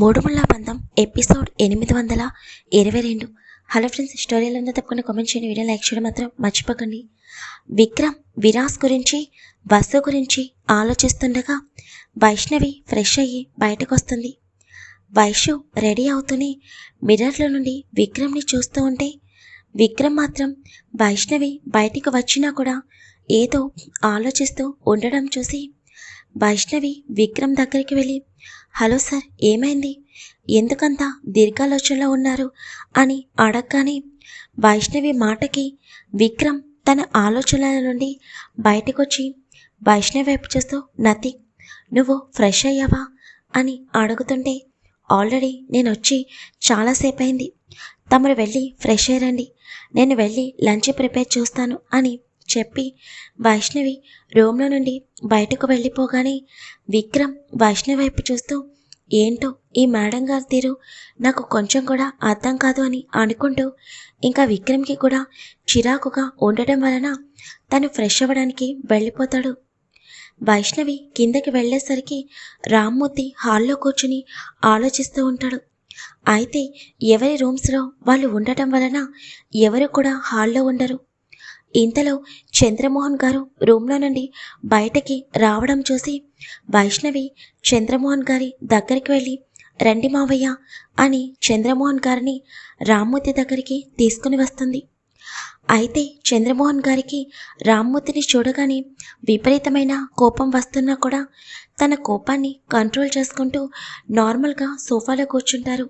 మూడుముళ్ళ బంధం ఎపిసోడ్ ఎనిమిది వందల ఇరవై రెండు. హలో ఫ్రెండ్స్ స్టోరీలో ఉందో తప్పకుండా కామెంట్ చేయండి వీడియో లైక్ చేయడం మాత్రం మర్చిపోకండి. విక్రమ్ విరాస్ గురించి బస్సు గురించి ఆలోచిస్తుండగా వైష్ణవి ఫ్రెష్ అయ్యి బయటకు వస్తుంది వైషు రెడీ అవుతూనే మిర్రర్లో నుండి విక్రమ్ని చూస్తూ ఉంటే విక్రమ్ మాత్రం వైష్ణవి బయటికి వచ్చినా కూడా ఏదో ఆలోచిస్తూ ఉండడం చూసి వైష్ణవి విక్రమ్ దగ్గరికి వెళ్ళి హలో సార్ ఏమైంది? ఎందుకంత దీర్ఘాలోచనలో ఉన్నారు? అని అడగగానే వైష్ణవి మాటకి విక్రమ్ తన ఆలోచనల నుండి బయటకొచ్చి వైష్ణవి వైపు చూస్తూ నథింగ్ నువ్వు ఫ్రెష్ అయ్యావా? అని అడుగుతుంటే ఆల్రెడీ నేను వచ్చి చాలాసేపు అయింది తమరు వెళ్ళి ఫ్రెష్ అయ్యారండి నేను వెళ్ళి లంచ్ ప్రిపేర్ చూస్తాను అని చెప్పి వైష్ణవి రూమ్లో నుండి బయటకు వెళ్ళిపోగానే విక్రమ్ వైష్ణవి వైపు చూస్తూ ఏంటో ఈ మేడం గారి తీరు నాకు కొంచెం కూడా అర్థం కాదు అని అనుకుంటూ ఇంకా విక్రమ్కి కూడా చిరాకుగా ఉండటం వలన తను ఫ్రెష్ అవ్వడానికి వెళ్ళిపోతాడు. వైష్ణవి కిందకి వెళ్ళేసరికి రామ్మూర్తి హాల్లో కూర్చుని ఆలోచిస్తూ ఉంటాడు. అయితే ఎవరి రూమ్స్లో వాళ్ళు ఉండటం వలన ఎవరు కూడా హాల్లో ఉండరు. ఇంతలో చంద్రమోహన్ గారు రూమ్లో నుండి బయటకి రావడం చూసి వైష్ణవి చంద్రమోహన్ గారి దగ్గరికి వెళ్ళి రండి మావయ్య అని చంద్రమోహన్ గారిని రామ్మూర్తి దగ్గరికి తీసుకుని వస్తుంది. అయితే చంద్రమోహన్ గారికి రామ్మూర్తిని చూడగానే విపరీతమైన కోపం వస్తున్నా కూడా తన కోపాన్ని కంట్రోల్ చేసుకుంటూ నార్మల్గా సోఫాలో కూర్చుంటారు.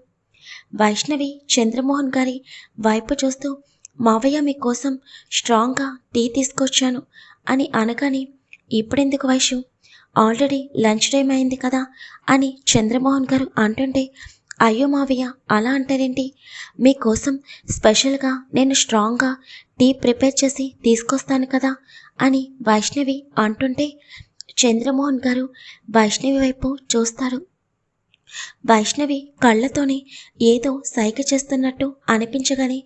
వైష్ణవి చంద్రమోహన్ గారి వైపు చూస్తూ మావయ్య మీకోసం స్ట్రాంగ్గా టీ తీసుకొచ్చాను అని అనగానే ఇప్పుడెందుకు వైషు? ఆల్రెడీ లంచ్ టైం అయింది కదా అని చంద్రమోహన్ గారు అంటుంటే అయ్యో మావయ్య అలా అంటారేంటి? మీకోసం స్పెషల్గా నేను స్ట్రాంగ్గా టీ ప్రిపేర్ చేసి తీసుకొస్తాను కదా అని వైష్ణవి అంటుంటే చంద్రమోహన్ గారు వైష్ణవి వైపు చూస్తారు. వైష్ణవి కళ్ళతోనే ఏదో సైగ చేస్తున్నట్టు అనిపించగానే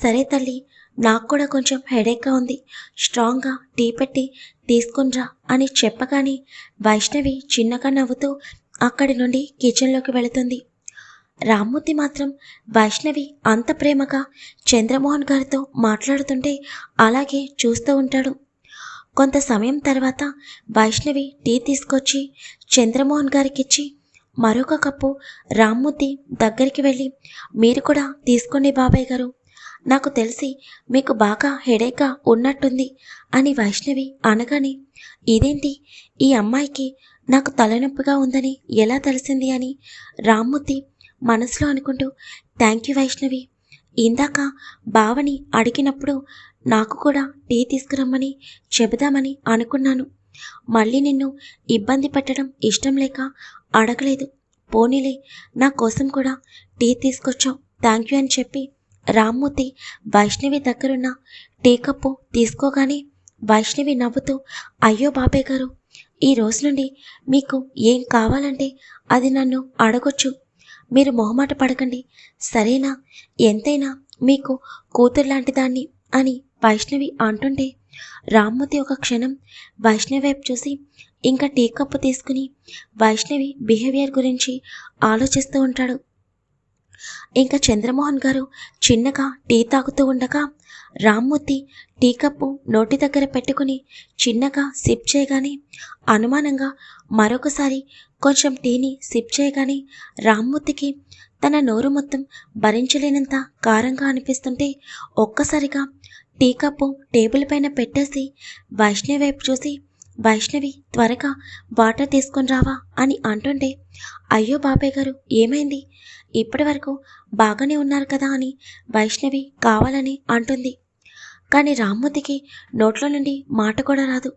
సరే తల్లి నాకు కూడా కొంచెం హెడేక్గా ఉంది. స్ట్రాంగ్గా టీ పెట్టి తీసుకునిరా అని చెప్పగానే వైష్ణవి చిన్నగా నవ్వుతూ అక్కడి నుండి కిచెన్లోకి వెళుతుంది. రామ్మూర్తి మాత్రం వైష్ణవి అంత ప్రేమగా చంద్రమోహన్ గారితో మాట్లాడుతుంటే అలాగే చూస్తూ ఉంటాడు. కొంత సమయం తర్వాత వైష్ణవి టీ తీసుకొచ్చి చంద్రమోహన్ గారికిచ్చి మరొక కప్పు రామ్మూర్తి దగ్గరికి వెళ్ళి మీరు కూడా తీసుకోండి బాబాయ్ గారు. నాకు తెలిసి మీకు బాగా హెడేక్గా ఉన్నట్టుంది అని వైష్ణవి అనగానే ఇదేంటి? ఈ అమ్మాయికి నాకు తలనొప్పిగా ఉందని ఎలా తెలిసింది అని రామ్మూర్తి మనసులో అనుకుంటూ థ్యాంక్ యూ వైష్ణవి. ఇందాక బావని అడిగినప్పుడు నాకు కూడా టీ తీసుకురమ్మని చెబుదామని అనుకున్నాను. మళ్ళీ నిన్ను ఇబ్బంది పెట్టడం ఇష్టం లేక అడగలేదు. పోనీలే నా కోసం కూడా టీ తీసుకొచ్చావు. థ్యాంక్ యూ అని చెప్పి రామ్మూర్తి వైష్ణవి దగ్గరున్న టీ కప్పు తీసుకోగానే వైష్ణవి నవ్వుతూ అయ్యో బాబాయ్ గారు ఈ రోజు నుండి మీకు ఏం కావాలంటే అది నన్ను అడగొచ్చు. మీరు మొహమాట పడకండి. సరేనా? ఎంతైనా మీకు కూతురు లాంటి దాన్ని అని వైష్ణవి అంటుంటే రామ్మూర్తి ఒక క్షణం వైష్ణవి వైపు చూసి ఇంకా టీ కప్పు తీసుకుని వైష్ణవి బిహేవియర్ గురించి ఆలోచిస్తూ ఉంటాడు. ఇంకా చంద్రమోహన్ గారు చిన్నగా టీ తాగుతూ ఉండగా రామ్మూర్తి టీ కప్పు నోటి దగ్గర పెట్టుకుని చిన్నగా సిప్ చేయగానే అనుమానంగా మరొకసారి కొంచెం టీని సిప్ చేయగానే రామ్మూర్తికి తన నోరు మొత్తం భరించలేనంత కారంగా అనిపిస్తుంటే ఒక్కసారిగా టీ కప్పు టేబుల్ పైన పెట్టేసి వైష్ణవి వైపు చూసి వైష్ణవి త్వరగా వాటర్ తీసుకొని రావా? అని అంటుంటే అయ్యో బాబాయ్ గారు ఏమైంది? ఇప్పటి వరకు బాగానే ఉన్నారు కదా అని వైష్ణవి కావాలని అంటుంది. కానీ రామ్మూర్తికి నోట్లో నుండి మాట కూడా రాదు.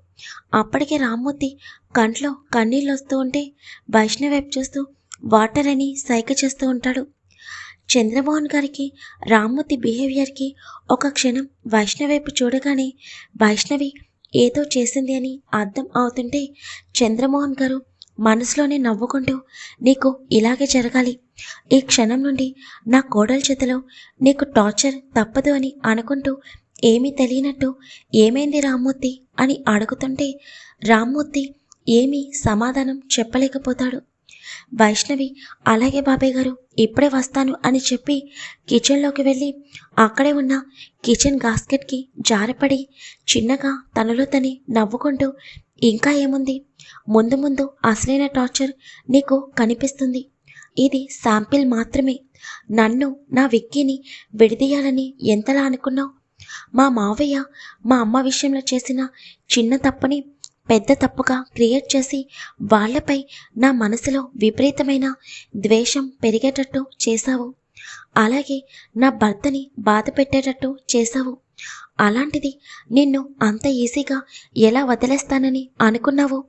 అప్పటికే రామ్మూర్తి కంట్లో కన్నీళ్ళు వస్తూ ఉంటే వైష్ణవి వైపు చూస్తూ వాటర్ అని సైగ చేస్తూ ఉంటాడు. చంద్రమోహన్ గారికి రామ్మూర్తి బిహేవియర్కి ఒక క్షణం వైష్ణవి వైపు చూడగానే వైష్ణవి ఏదో చేసింది అని అర్థం అవుతుంటే చంద్రమోహన్ గారు మనసులోనే నవ్వుకుంటూ నీకు ఇలాగే జరగాలి. ఈ క్షణం నుండి నా కోడల చేతిలో నీకు టార్చర్ తప్పదు అని అనుకుంటూ ఏమీ తెలియనట్టు ఏమైంది రామ్మూర్తి అని అడుగుతుంటే రామ్మూర్తి ఏమీ సమాధానం చెప్పలేకపోతాడు. వైష్ణవి అలాగే బాబాయ్ గారు ఇప్పుడే వస్తాను అని చెప్పి కిచెన్లోకి వెళ్ళి అక్కడే ఉన్న కిచెన్ గాస్కెట్కి జారపడి చిన్నగా తనలో తని నవ్వుకుంటూ ఇంకా ఏముంది? ముందు ముందు అసలైన టార్చర్ నీకు కనిపిస్తుంది. ఇది శాంపిల్ మాత్రమే. నన్ను నా విక్కీని విడదీయాలని ఎంతలా అనుకున్నావు? మా మావయ్య మా అమ్మ విషయంలో చేసిన చిన్న తప్పని పెద్ద తప్పుగా క్రియేట్ చేసి వాళ్ళపై నా మనసులో విపరీతమైన ద్వేషం పెరిగేటట్టు చేశావు. అలాగే నా భర్తని బాధ పెట్టేటట్టు చేశావు. అలాంటిది నిన్ను అంత ఈజీగా ఎలా వదిలేస్తానని అనుకున్నావు?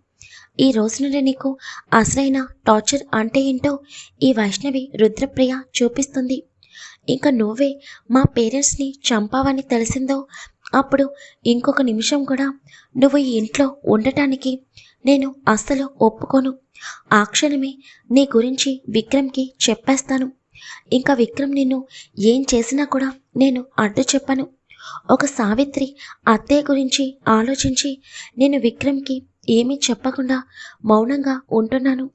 ఈ రోజు నుండి నీకు అసలైన టార్చర్ అంటే ఏంటో ఈ వైష్ణవి రుద్రప్రియ చూపిస్తుంది. ఇంకా నువ్వే మా పేరెంట్స్ని చంపావని తెలిసిందో అప్పుడు ఇంకొక నిమిషం కూడా నువ్వు ఈ ఇంట్లో ఉండటానికి నేను అస్సలు ఒప్పుకోను. ఆ క్షణమే నీ గురించి విక్రమ్కి చెప్పేస్తాను. ఇంకా విక్రమ్ నిన్ను ఏం చేసినా కూడా నేను అడ్డు చెప్పను. ఒక సావిత్రి అత్తయ్య గురించి ఆలోచించి నేను విక్రమ్కి ఏమీ చెప్పకుండా మౌనంగా ఉంటున్నాను.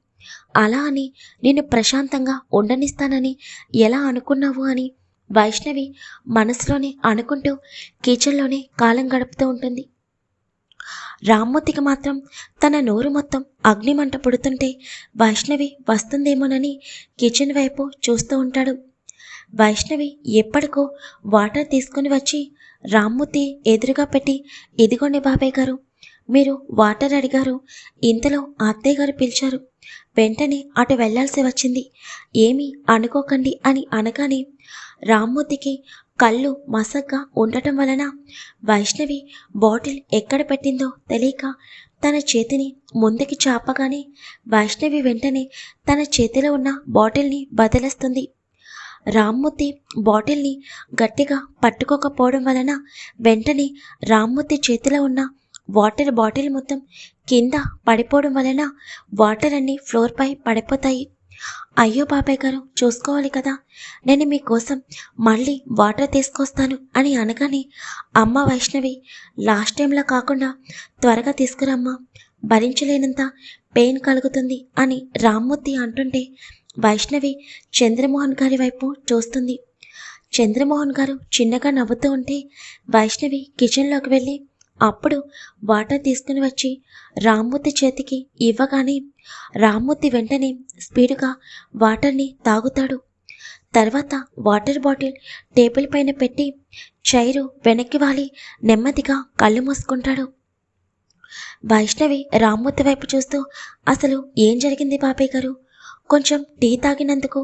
అలా అని నేను ప్రశాంతంగా ఉండనిస్తానని ఎలా అనుకున్నావు అని వైష్ణవి మనసులోనే అనుకుంటూ కిచెన్లోనే కాలం గడుపుతూ ఉంటుంది. రామ్మూర్తికి మాత్రం తన నోరు మొత్తం అగ్నిమంట పుడుతుంటే వైష్ణవి వస్తుందేమోనని కిచెన్ వైపు చూస్తూ ఉంటాడు. వైష్ణవి ఎప్పటికో వాటర్ తీసుకుని వచ్చి రామ్మూర్తి ఎదురుగా పెట్టి ఇదిగోండి బాబాయ్ గారు మీరు వాటర్ అడిగారు ఇంతలో అత్తయ్య గారు పిలిచారు. వెంటనే అటు వెళ్ళాల్సి వచ్చింది. ఏమీ అనుకోకండి అని అనగానే రామ్మూర్తికి కళ్ళు మసగ్గా ఉండటం వలన వైష్ణవి బాటిల్ ఎక్కడ పెట్టిందో తెలియక తన చేతిని ముందుకి చాపగానే వైష్ణవి వెంటనే తన చేతిలో ఉన్న బాటిల్ని బదిలేస్తుంది. రామ్మూర్తి బాటిల్ని గట్టిగా పట్టుకోకపోవడం వలన వెంటనే రామ్మూర్తి చేతిలో ఉన్న వాటర్ బాటిల్ మొత్తం కింద పడిపోవడం వలన వాటర్ అన్నీ ఫ్లోర్పై పడిపోతాయి. అయ్యో బాబాయ్ గారు చూసుకోవాలి కదా. నేను మీకోసం మళ్ళీ వాటర్ తీసుకొస్తాను అని అనగానే అమ్మ వైష్ణవి లాస్ట్ టైంలో కాకుండా త్వరగా తీసుకురమ్మా భరించలేనంత పెయిన్ కలుగుతుంది అని రామ్మూర్తి అంటుంటే వైష్ణవి చంద్రమోహన్ గారి వైపు చూస్తుంది. చంద్రమోహన్ గారు చిన్నగా నవ్వుతూ ఉంటే వైష్ణవి కిచెన్లోకి వెళ్ళి అప్పుడు వాటర్ తీసుకుని వచ్చి రామ్మూర్తి చేతికి ఇవ్వగానే రామ్మూర్తి వెంటనే స్పీడ్గా వాటర్ని తాగుతాడు. తర్వాత వాటర్ బాటిల్ టేబుల్ పైన పెట్టి చైరు వెనక్కి వాలి నెమ్మదిగా కళ్ళు మూసుకుంటాడు. వైష్ణవి రామ్మూర్తి వైపు చూస్తూ అసలు ఏం జరిగింది బాబాయ్ గారు కొంచెం టీ తాగినందుకు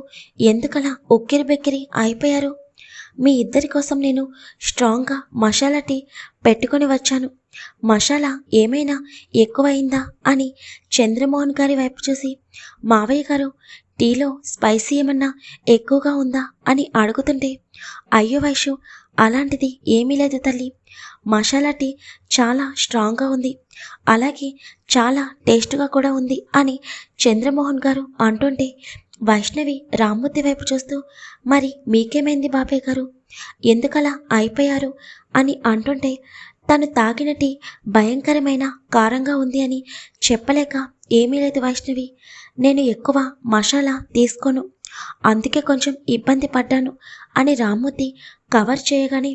ఎందుకలా ఉక్కిరి బెక్కిరి అయిపోయారు? మీ ఇద్దరి కోసం నేను స్ట్రాంగ్గా మసాలా టీ పెట్టుకొని వచ్చాను. మసాలా ఏమైనా ఎక్కువైందా అని చంద్రమోహన్ గారి వైపు చూసి మావయ్య గారు టీలో స్పైసీ ఏమన్నా ఎక్కువగా ఉందా అని అడుగుతుంటే అయ్యో వైషు అలాంటిది ఏమీ లేదు తల్లి. మసాలా టీ చాలా స్ట్రాంగ్గా ఉంది. అలాగే చాలా టేస్ట్గా కూడా ఉంది అని చంద్రమోహన్ గారు అంటుంటే వైష్ణవి రామ్మూర్తి వైపు చూస్తూ మరి మీకేమైంది బాబాయ్ గారు? ఎందుకలా అయిపోయారు అని అంటుంటే తను తాగిన టీ భయంకరమైన కారంగా ఉంది అని చెప్పలేక ఏమీ లేదు వైష్ణవి. నేను ఎక్కువ మసాలా తీసుకోను. అందుకే కొంచెం ఇబ్బంది పడ్డాను అని రామ్మూర్తి కవర్ చేయగానే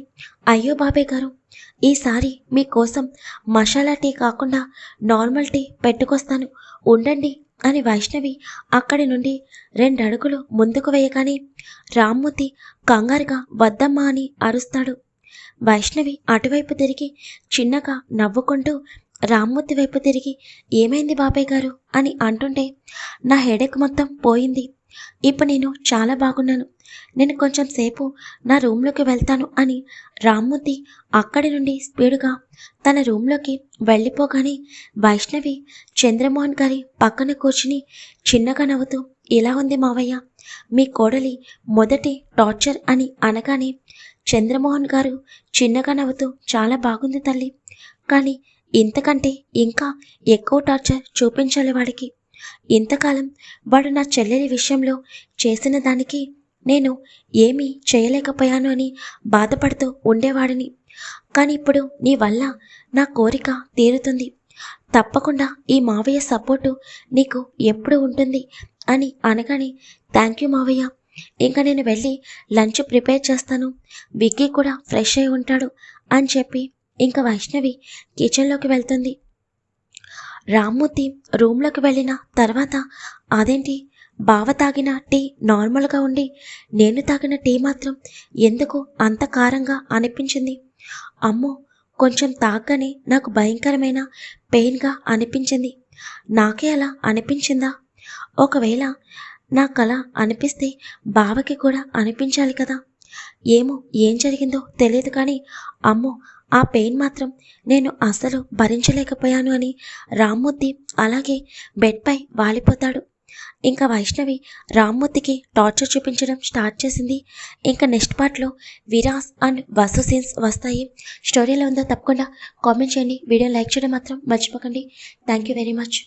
అయ్యో బాబాయ్ గారు ఈసారి మీకోసం మసాలా టీ కాకుండా నార్మల్ టీ పెట్టుకొస్తాను. ఉండండి అని వైష్ణవి అక్కడి నుండి రెండు అడుగులు ముందుకు వేయగానే రామ్మూర్తి కంగారుగా వద్దమ్మా అని అరుస్తాడు. వైష్ణవి అటువైపు తిరిగి చిన్నగా నవ్వుకుంటూ రామ్మూర్తి వైపు తిరిగి ఏమైంది బాబాయ్ గారు అని అంటుంటే నా హెడేక్ మొత్తం పోయింది. ఇప్పుడు నేను చాలా బాగున్నాను. నేను కొంచెం సేపు నా రూమ్లోకి వెళ్తాను అని రామ్మూర్తి అక్కడి నుండి స్పీడుగా తన రూమ్లోకి వెళ్ళిపోగానే వైష్ణవి చంద్రమోహన్ గారి పక్కన కూర్చుని చిన్నగా నవ్వుతూ ఇలా ఉంది మావయ్య? మీ కోడలి మొదటి టార్చర్ అని అనగానే చంద్రమోహన్ గారు చిన్నగా నవ్వుతూ చాలా బాగుంది తల్లి. కానీ ఇంతకంటే ఇంకా ఎక్కువ టార్చర్ చూపించాలి వాడికి. ఇంతకాలం వాడు నా చెల్లెలి విషయంలో చేసిన దానికి నేను ఏమీ చేయలేకపోయాను అని బాధపడుతూ ఉండేవాడిని. కానీ ఇప్పుడు నీ వల్ల నా కోరిక తీరుతుంది. తప్పకుండా ఈ మావయ్య సపోర్టు నీకు ఎప్పుడు ఉంటుంది అని అనగానే థ్యాంక్ యూ మావయ్య. ఇంకా నేను వెళ్ళి లంచ్ ప్రిపేర్ చేస్తాను. విక్కీ కూడా ఫ్రెష్ అయి ఉంటాడు అని చెప్పి ఇంకా వైష్ణవి కిచెన్లోకి వెళ్తుంది. రామ్మూర్తి రూమ్లోకి వెళ్ళిన తర్వాత అదేంటి? బావ తాగిన టీ నార్మల్గా ఉండి నేను తాగిన టీ మాత్రం ఎందుకు అంత కారంగా అనిపించింది. అమ్మో కొంచెం తాగగానే నాకు భయంకరమైన పెయిన్గా అనిపించింది. నాకే అలా అనిపించిందా? ఒకవేళ నా కళ అనిపిస్తే బావకి కూడా అనిపించాలి కదా. ఏమో ఏం జరిగిందో తెలియదు కానీ అమ్మో ఆ పెయిన్ మాత్రం నేను అసలు భరించలేకపోయాను అని రామ్మూర్తి అలాగే బెడ్పై వాలిపోతాడు. ఇంకా వైష్ణవి రామ్మూర్తికి టార్చర్ చూపించడం స్టార్ట్ చేసింది. ఇంకా నెక్స్ట్ పార్ట్లో విరాస్ అండ్ వసు సీన్స్ వస్తాయి. స్టోరీలో ఉందో తప్పకుండా కామెంట్ చేయండి. వీడియో లైక్ చేయడం మాత్రం మర్చిపోకండి. Thank you very much